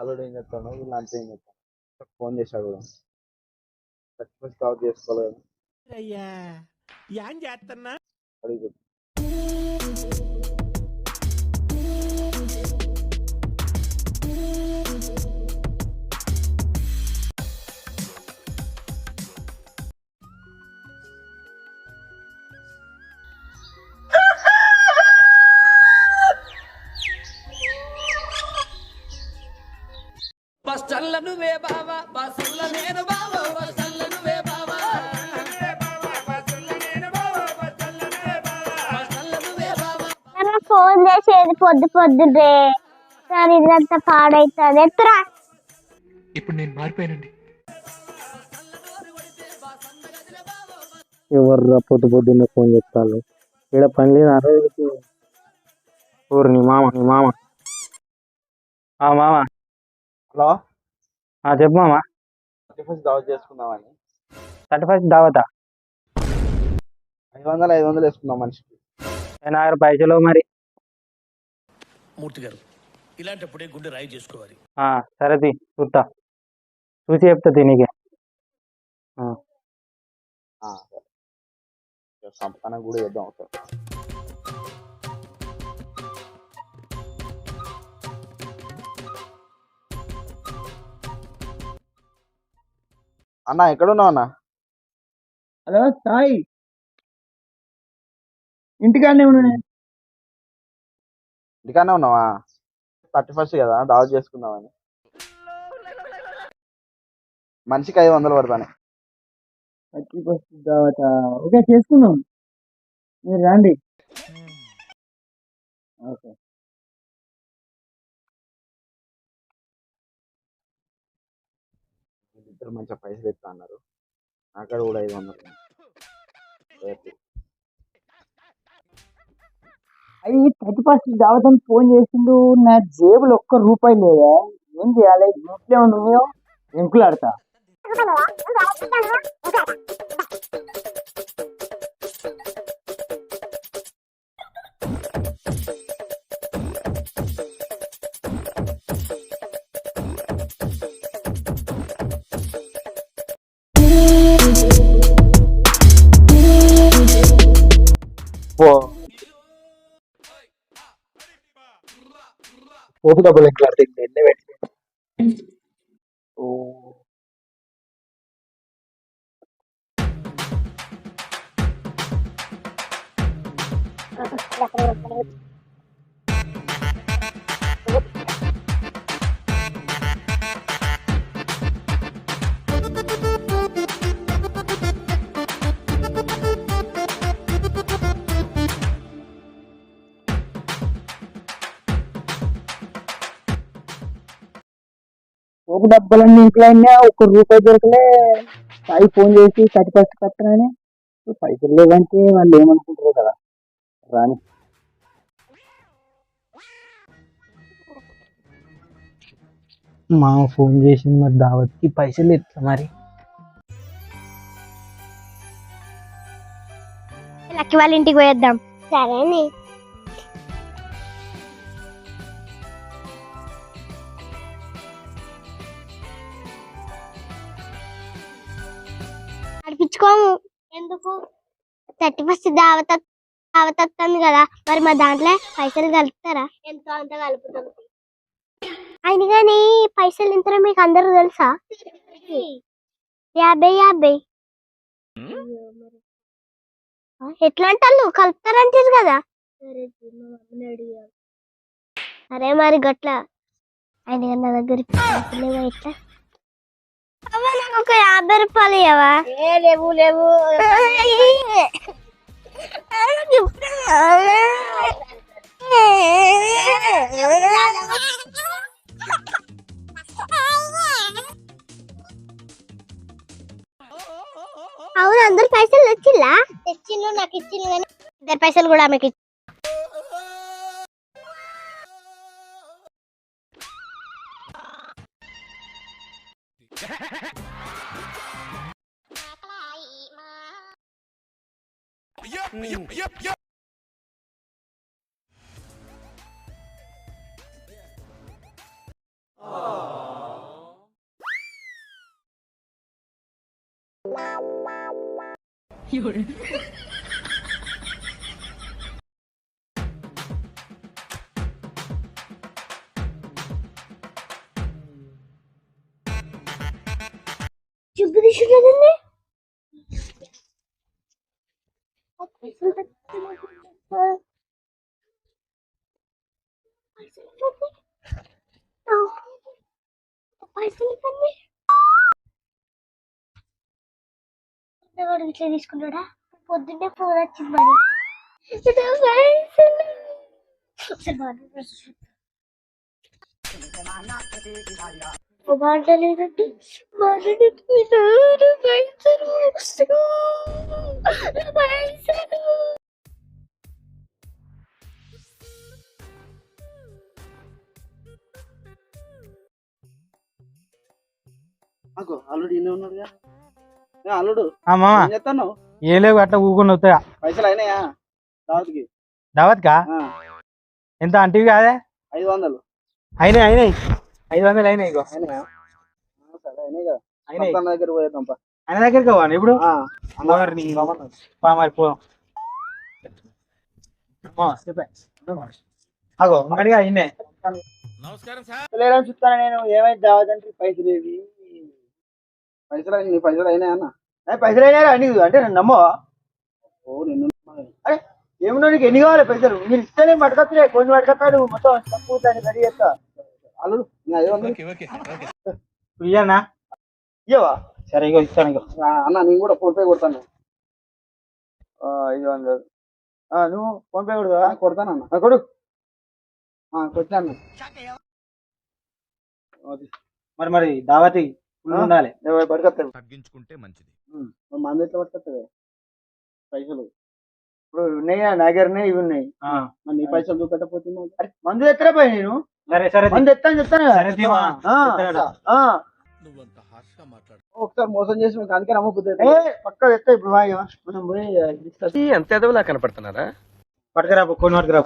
అల్లుడు ఏం చెప్తాడు వీళ్ళు అంతా ఏం చెప్తాను ఫోన్ చేశాడు కూడా. కాల్ చేసుకోవాలి కదా అయ్యా ఏం చేస్తున్నా అడిగి. బస్టల్ల నువ్వే బావా నేను బావా నువ్వే బావా. ఫోన్ చేసేది పొద్దు పొద్దునే సార్ ఇదంతా పాడైతుంది. ఎత్తురా. ఇప్పుడు నేను మారిపోయానండి. ఎవర్రా పొద్దు పొద్దున్నే ఫోన్ చెప్తాను ఇక్కడ పని లేదు అరవైకి ఊరు నీ మామ నీ మామ. ఆ మామ. హలో? చెప్పు మామ. థర్టీ ఫస్ట్ దావత్ చేసుకుందామని. థర్టీ ఫస్ట్ దావతా? ఐదు వందలు ఐదు వందలు వేసుకుందాం మనిషికి. నా దగ్గర పైసలు మరి? మూర్తి గారు ఇలాంటప్పుడే గుండె రాయి చేసుకోవాలి. ఆ, సరే తీ చూస్తా చూసి చెప్తా తీ నీకే. సంపకానికి కూడా చేద్దాం ఒకసారి. అన్న ఎక్కడున్నావు అన్న? హలో సాయి. ఇంటికాడనే ఉన్నాను ఇంటికానే ఉన్నావా? థర్టీ ఫస్ట్ కదా దావత్ చేసుకుందామని. మనిషికి ఐదు వందలు పడతానే. థర్టీ ఫస్ట్ తర్వాత ఓకే చేసుకుందాం. మీరు రండి. ఓకే. ఇద్దరు మంచిగా పైసలు ఇస్తా అన్నారు. అక్కడ కూడా ఐదు వందలు అయ్యి థర్టీ ఫస్ట్ దావతని ఫోన్ చేసిండు నా జేబులో ఒక్క రూపాయి లేదా. ఏం చేయాలి? ఇంట్లో ఉన్నాయో ఎంకులాడతా Thank you. ఎంకులాడితే ఎన్ని పెట్టి పోపు డబ్బులన్నీ ఇంట్లో అయినా ఒక్క రూపాయి దొరకలే. సాయి ఫోన్ చేసి థర్టీ ఫస్ట్ కట్టనని. పైసలు లేవంటే వాళ్ళు ఏమనుకుంటారు కదా. రాని. మా ఫోన్ చేసింది మరి దావత్కి. పైసలు ఎట్లా మరి? లక్కి వాళ్ళ ఇంటికి పోయేద్దాం. సరేని. నడిపించుకోము ఎందుకు? థర్టీ ఫస్ట్ దావత దావత వస్తుంది కదా. మరి మా దాంట్లో పైసలు కలుపుతారా? ఎంతో అంత కలుపుతాం. అయిన కానీ పైసలు ఎంతరో మీకు అందరూ తెలుసా? యాభై యాభై. ఎట్లా అంటారు కలుపుతారంటారు కదా. అరే మరి గట్ల. ఆయన నా దగ్గర ఎట్లా? అవ్వ నాకు ఒక యాభై రూపాయలు ఇవ్వవా లేవు లేవు. అవును అందరు పైసలు తెచ్చిల్లా? తెచ్చిండు నాకు ఇచ్చిండు కానీ ఇద్దరు పైసలు కూడా ఆమెకి 有人。వాడు తీసుకున్నాడా పొద్దున్నే ఫోన్ వచ్చింది మరి. ఇటు పైసలు. మాట్లాడలేదండి మాట్లాడలేదు ఉన్నాడుగా? అల్లుడు ఆ మామ. ఏం లేవు అట్లా ఊకొని వస్తాయా పైసలు అయినాయా? దావత్కి. దావత్కా? ఎంత అంటివి కాదే? ఐదు వందలు. అయినాయి అయినాయి. ఐదు వందలు అయినాయి ఇగో. సరే అయినాయి కదా. అయినాయి. పక్కన దగ్గర పోయేద్దాం. ఆయన దగ్గరికి పోవాలి ఇప్పుడు? మరి పోదాం. అగో అయినాయి నమస్కారం సార్. నేను ఏమైంది దావత్ అంటే పైసలు ఏవి పైసలు నీ పైసలు అయినాయా అన్న? ఏ, పైసలు అయినా నీకు అంటే నేను నమ్మవా? ఓ నిన్ను అరే ఏమన్నా నీకు ఎన్ని కావాలి పైసలు? మీరు ఇస్తేనే పట్టుకొస్తున్నాయి కొన్ని పట్టుకొస్తాడు మొత్తం తక్కువ దాన్ని రెడీ చేస్తా. అల్లుడు నీ ఐదు వందలు ఓకే ఓకే ఓకే. ఇయ్యనా ఇయ్యవా? సరే ఇగో ఇస్తాను ఇగో. ఆ, అన్న నేను కూడా ఫోన్ పే కొడతాను. ఆ, ఐదు వందలు ఆ, నువ్వు ఫోన్ పే కొడుదా ఆ, కొడతానన్న ఆ, కొడు. ఆ, కొట్టాను మరి మరి దావతి? ఉండాలి. తగ్గించుకుంటే మంచిది. మంది ఎట్లా పట్టుకొస్తుంది పైసలు. ఇప్పుడు ఉన్నాయి? నా దగ్గర ఉన్నాయి ఇవి ఉన్నాయి. ఆ, మరి నీ పైసలు? అరే మందు ఎత్తరా పోయి నేను? సరే సరే మందు చెప్తాను. ఆ? ఆ. నువ్వంత హార్ష్గా మాట్లాడు. ఒకసారి మోసం చేసి మీకు అందుకే పక్క ఎత్తా ఇప్పుడు మనం పోయి ఎదవలా కనపడుతున్నారా? పట్టుకురా పో, కొన్ని పట్టుకురా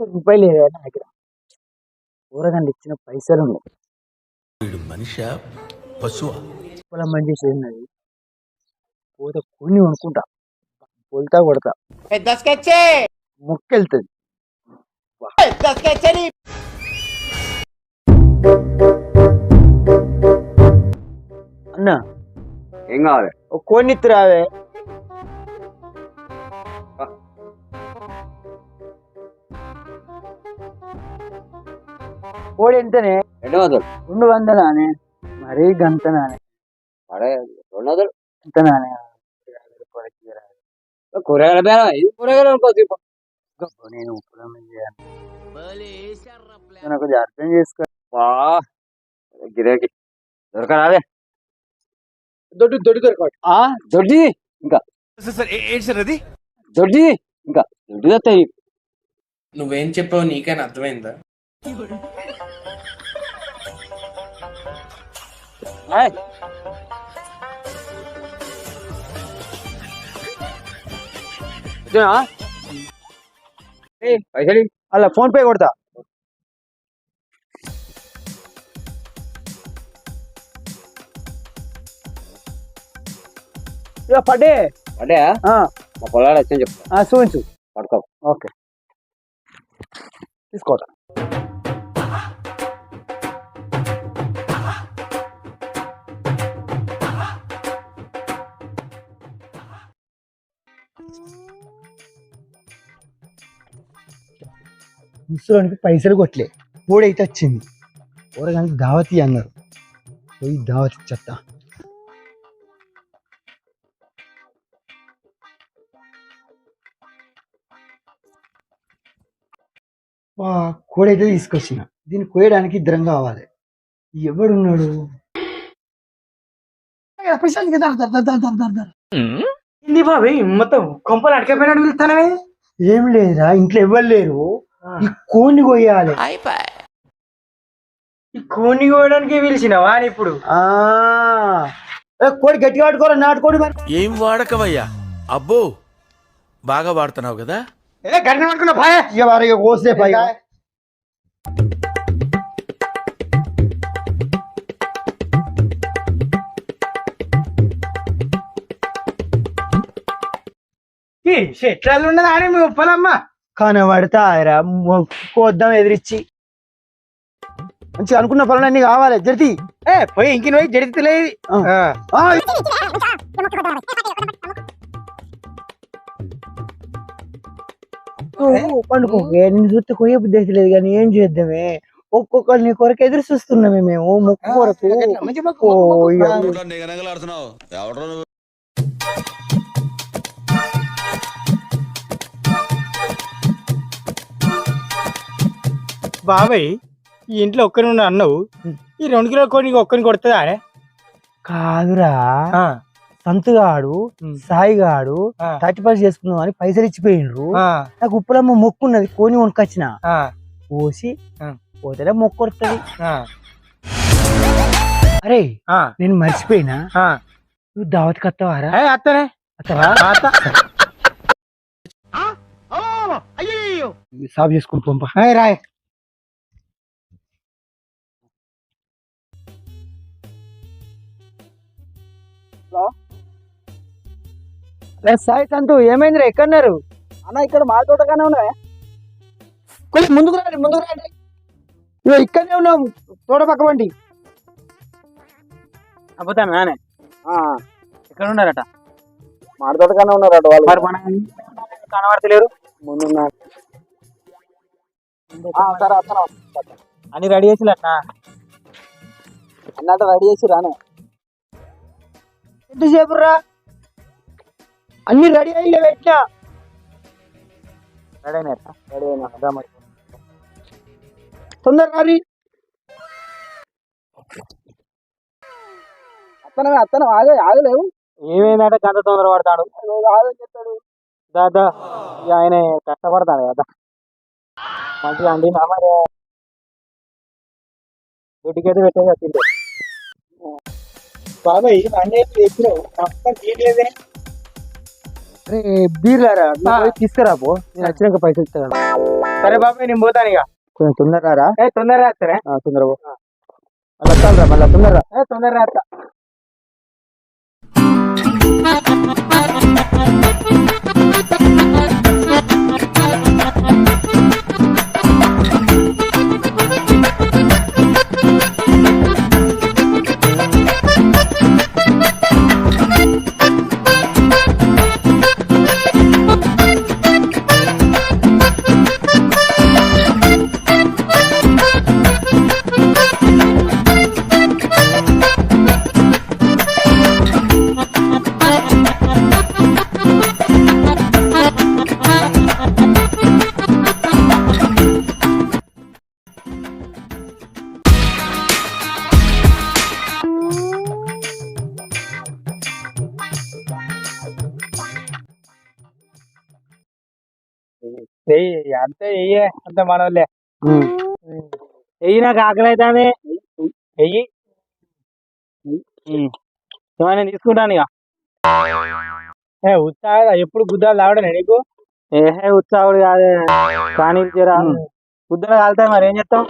ఒక్క రూపాయలు లేదా నా దగ్గర. ఊరగండి ఇచ్చిన పైసలు ఉన్నాయి. మనిషి పశువా? పొలం పని చేసి ఉన్నది పోతే కొన్ని కొనుక్కుంటా. పొలుతా కొడతా. మొక్కెళ్తుంది. అన్న ఏం కావాలి? ఒక కొన్ని రావే కోడి ఎంతనే? రెండు వందలు. రెండు వందలానే? మరీ గంతనానే. అడే రెండు వందలు. గంతనానే? కూరగాయల బేరం ఇది కూరగాయలు అనుకోవచ్చు ఇప్పుడు. నేను ఏం చేయాలి? అర్థం చేసుకో. వా గిరాకి దొరకరాదే దొడ్డు దొడ్డు దొరకదు ఆ దొడ్డి? ఇంకా. ఏంటి సార్ అది? దొడ్డి? ఇంకా. దొడ్డి వస్తాయి నువ్వేం చెప్పావు నీకైనా అర్థమైందా? పైసలు. అలా ఫోన్ పే కొడతా. అంటే ఆ, మా పొలాలు వచ్చని చెప్తా. చూపించు. పడుకో. ఓకే. తీసుకోవటం ముసలోనికి పైసలు కొట్టలే. కోడైతే వచ్చింది. కూరగానికి దావతి అన్నారు. పోయి దావతి చెత్త వా కోడైతే తీసుకొచ్చిన. దీన్ని కోయడానికి ఇద్దరం కావాలి. ఎవడున్నాడు? పైసలు మొత్తం కొంపలు ఏం లేదురా ఇంట్లో ఎవ్వరు లేరు. ఈ కోడిని కొయ్యాలి. ఈ కోని కోయడానికి పిలిచినవా అని ఇప్పుడు? ఆ. ఏ, కోడి గట్టిగా పట్టుకోరా నాటుకోడి మరి. ఏం వాడకవయ్యా? అబ్బో బాగా వాడుతున్నావు కదా? ఏ గడిన పట్టుకున్నా పాయ ఇక వారు ఇక కోసే పై చెట్లలో ఉన్నది ఆడే మీ ఉప్పలమ్మ? కనబడతారా? కోద్దాం ఎదిరిచ్చి. మంచిగా అనుకున్న పనులన్నీ కావాలి. జర్తి ఏ పోయి ఇంకిన పోయి జడితలేదు ఆ. పండుకో. నేను చూస్తే కొయ్య బుద్ధి లేదు కానీ ఏం చేద్దామే? ఒక్కొక్కరిని కొరకు ఎదురు చూస్తున్నామే మేము. ముక్కు కొరకు. బాబాయ్ ఈ ఇంట్లో ఒక్కరి ఉన్న అన్నవు. ఈ రెండు కిలో కోడికి ఒక్కరిని కొడుతుందా అరే కాదురా. సంతుగాడు సాయిగాడు థర్టీ పర్సెంట్ చేసుకుందాం అని పైసలు ఇచ్చిపోయిండ్రు నాకు ఉప్పులమ్మ మొక్కు ఉన్నది కోని కొనుకొచ్చిన. పోసి ఆ. పోతే మొక్కు కొడుతుంది. అరే నేను మర్చిపోయినా? నువ్వు దావత్కి వస్తావారా అత్తనే. వస్తావా అత్త. సాఫ్ చేసుకుని పంప. రాయ్. సాయి సంతు ఏమైందిరా? ఎక్కడున్నారు? అన్న ఇక్కడ మా తోటగానే ఉన్నా కొంచెం ముందుకు రండి ముందుకు రండి. ఇగో ఇక్కడనే ఉన్నావు తోట పక్క బండి. అబ్బతాను నానే. ఎక్కడ ఉన్నారట మా తోటగానే ఉన్నారట వాళ్ళు. మరి మన కనబడతలేరు. ముందు సరే అతను అని రెడీ చేసిలట అన్నట్టు రెడీ చేసి రానే ఎంతసేపు రా అన్ని రెడీ అయ్యి పెట్టినా రెడీ అయినారట రెడీ అయినా మరి. తొందరగా రీ. అతను అతను ఆగే ఆగలేవు. ఏమైందంటే? గంత తొందర పడతాడు. ఆగని చెప్తాడు దాదా ఇక ఆయన కష్టపడతాడు కదా. మంచిగా అండి. మరి దొడ్డికైతే పెట్టేది తింటే బాబాయ్ అన్నీ ఎప్పుడు తీయలేదే అరే బీర్లారా? నువ్వు పోయి తీసుకురా పో. నేను వచ్చినాక పైసలు ఇస్తాను. సరే బాబాయ్ నేను పోతాను ఇక. కొంచెం తొందరగా రా. ఏ తొందరగా వస్తారా ఆ, తొందరగా పో. మళ్ళీ వస్తాను రా మళ్ళీ తొందరగా ఏ తొందరగా వస్తా అంతే వెయ్యే అంత మనోళ్ళే. వెయ్యి నాకు ఆకలి అవుతుంది వెయ్యి ఏమైనా తీసుకుంటాను ఇక. ఏ ఉత్సాహ ఎప్పుడు గుద్దాలు తాగడనే నీకు? ఏహే ఉత్సాహుడు కాదే. కానీ గుద్దలు కాలుతాయి మరి ఏం చేస్తాం?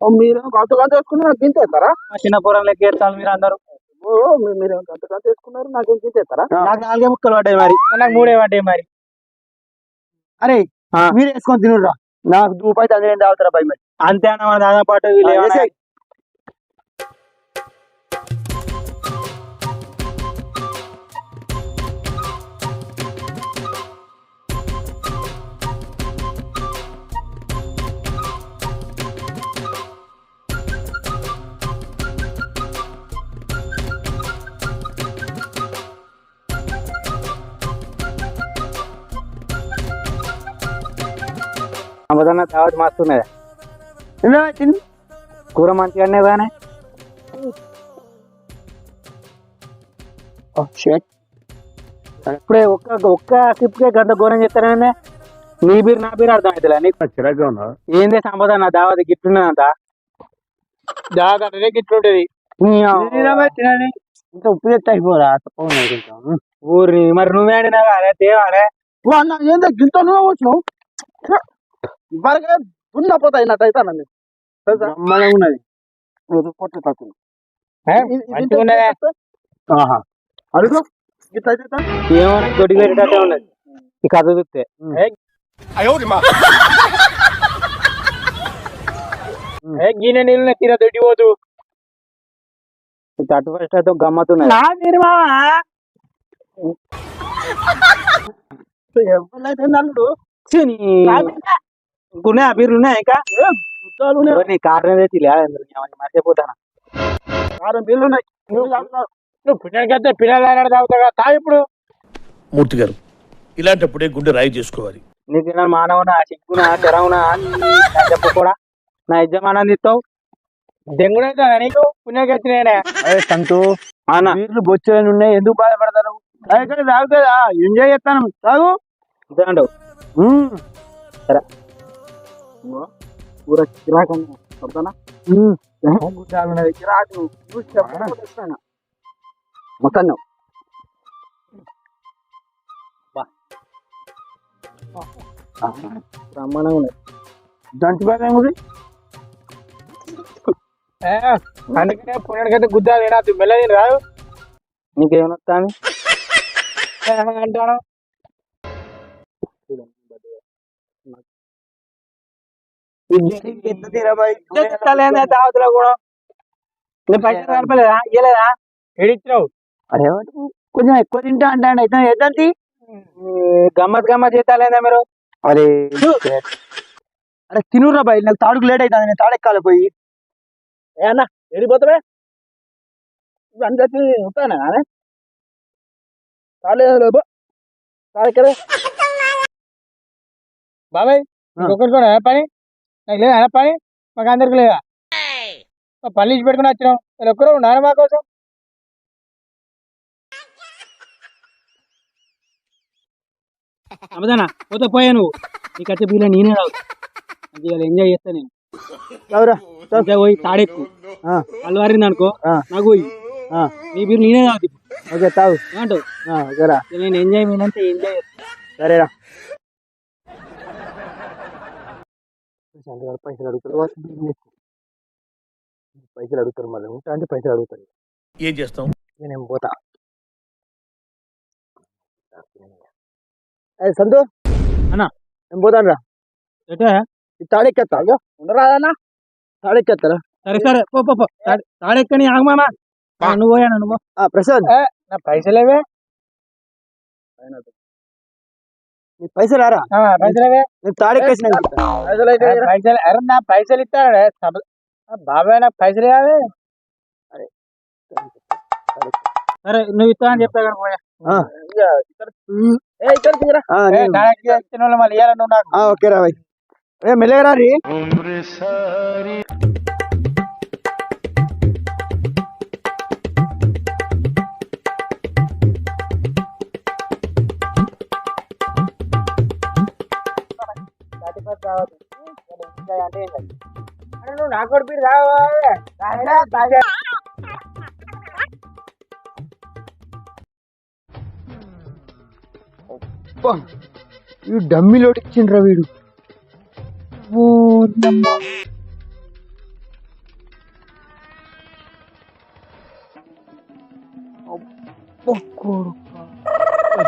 మీరు కొంత కొంత వేసుకున్నారు నాకు గింత వేస్తారా? మా చిన్న పూరం లెక్క ఏరుతారు మీరు అందరూ. ఓ మీరు మీరు కొంత కొంత వేసుకున్నారు నాకు ఇంత వేస్తారా? నాకు నాలుగే ముక్కలు పడ్డాయి మరి. నాకు మూడే పడ్డాయి మరి. అరే. మీరు వేసుకొని తినురా. నాకు రూపాయి తండ్రి తాగుతారా పై మరి? అంతే అన్న మన దాదాపు అమ్మదన్న మస్తున్నది తినరా, తిను కూర మంచిగానే బానే ఇప్పుడే ఒక్క ఒక్క సిప్కే గంట ఘోరం చెప్తానే నీ బీరు నా బీరు అర్థం అవుతుందిలే నీకు. చిరాగ్గా ఉన్నా ఏందే సంపద నా దావత్ గిట్టున్నదంత జాగ్రత్త ఇట్లుంటది తినని. ఇంత ఉప్పు తెస్తే అయిపోరా తప్పకుండా కొంచెం ఊరిని మరి నువ్వే ఆడినా కానీ తేవాలే. ఏందో గింత నువ్వు వచ్చినావు ఇవరకే దున్నపోతా బ్రహ్మాండంగా ఉన్నది. పొట్టు తక్కువ ఆహా. అడుగు. గిట్ల అయితే ఏమో ఉన్నది. చూస్తే. గిన్నె నీళ్ళు తీర దొడ్డి ఫస్ట్ అయితే గమ్మతున్నాయి ఎవరైతే నల్లుడు ఇంకున్నాయి ఆ బీర్లు ఉన్నాయి ఇంకా? ఉన్నాయి. నీ కారణం తెచ్చి మర్చిపోతాను? ఆరు బిల్లు ఉన్నాయి. నువ్వు పిల్లలకైతే పిల్లలు తాగుతావు ఇప్పుడు. మూర్తి గారు ఇలాంటప్పుడే గుండె రాయి చేసుకోవాలి. నీకు మానవునా సిగ్గునా తెరవునా? చెప్పు కూడా నా యజమానాన్ని ఇస్తావు. దెంగుడైతే నీకు? పుణ్యకత్తి నేనే అదే సంతు అన్న. వీళ్ళు బొచ్చులని ఉన్నాయి ఎందుకు బాధపడతారు? ఇక్కడ తాగుతుందా ఎంజాయ్ చేస్తాను. తాగు. ఇదండు పూర పడతానా నువ్వు చూసి చెప్పకపోతే ఇస్తాను. మొత్తం. బ్రహ్మాండంగా ఉన్నది దంచి బాగా ఉంది ఏ, అందుకనే పుణ్యానికైతే గుద్దాలు తినద్దు మెల్లది రాదు నీకేమైనా వస్తాను అంటాను తాగుతున్నా కూడా. నేను పైసలు కనపలేదా ఇయ్యలేదా? ఏడిచ్చినావు అరే కొంచెం ఎక్కువ తింటా అంటాడు. అయితే ఏదంతి గమ్మత్ గమ్మత్ చేస్తాలేదా మీరు? అరే అరే తినురా బాయ్. నాకు తాడుకు లేట్ అవుతుంది నేను తాడెక్కాలి పోయి. ఏ అన్న వెళ్ళిపోతావే అందరికి ఉంటానా అనే కాలేదు కాదు బాబాయ్ కూడా పని? నాకు లేదా పని? మాకు అందరికి లేదా? మా పని ఇచ్చి పెట్టుకుని వచ్చినాం. మీరు ఒక్కరు ఉన్నారా మా కోసం? అమ్మదానా పోతే పోయా నువ్వు. నీకు వచ్చే బిల్లు నేనే రావు. మంచిగా ఎంజాయ్ చేస్తా నేను. మంచిగా పోయి తాడెక్కు ఆ. అల్లవారింది అనుకో. నాకు పోయి. నీ బిల్లు నేనే తాగుతుంది ఓకే తాగు. ఏమంటావు? నేను ఎంజాయ్ అంటే ఎంజాయ్ సరేరా. సంతగాడు పైసలు అడుగుతారు. పైసలు అడుగుతారు మళ్ళీ. ఉంటా అంటే పైసలు అడుగుతారు. ఏం చేస్తాం నేను పోతా. అదే సంతు అన్న. నేను పోతాను రా ఎటే? ఈ తాడెక్కేస్తా అయ్యో ఉండరాదన్నా. తాడెక్కేస్తారా సరే సరే పో పో పో. తాడే- తాడెక్కని ఆగమామా నువ్వు పోయా నువ్వు ఆ, ప్రసాద్. నా పైసలేవే? పైసలు రారా ఆ, పైసలేవే నేను తాడెక్కేసిన ఆ, పైసలు అరే నా పైసలు ఇస్తాడే బాబాయ్ నాకు పైసలు ఇవ్వాలి సరే నువ్వు ఇస్తా అని చెప్తా కదా పోయా ఏ ఇక్కడ తీరా ఆ, నువ్వు నాకు కూడా పీరు తాగవా? ఈ డమ్మి లోటు ఇచ్చిండ్రా వీడు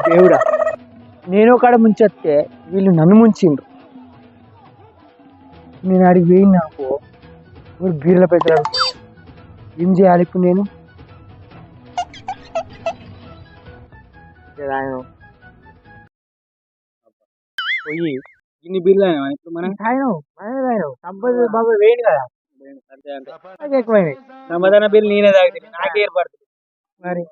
దేవుడా నేను కాడ ముంచేస్తే వీళ్ళు నన్ను ముంచిండ్రు. నేను అడిగి వేయి నాకు ఒక బీర్ల పైసలు అడుగు. ఏం చేయాలి ఇప్పుడు నేను? పోయి ఇన్ని బిల్లు అయినా ఇప్పుడు మనం సంపద బాబు వేయండి కదా. నాకు ఎక్కువైనాయి సమాధాన బిల్లు నేనే తాగుతుంది నాకే ఏర్పడుతుంది. మరి?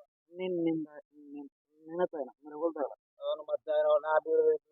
అవును, మరి ఆయన నా బిల్లు నీకు తెస్తుంది, వాళ్ళకి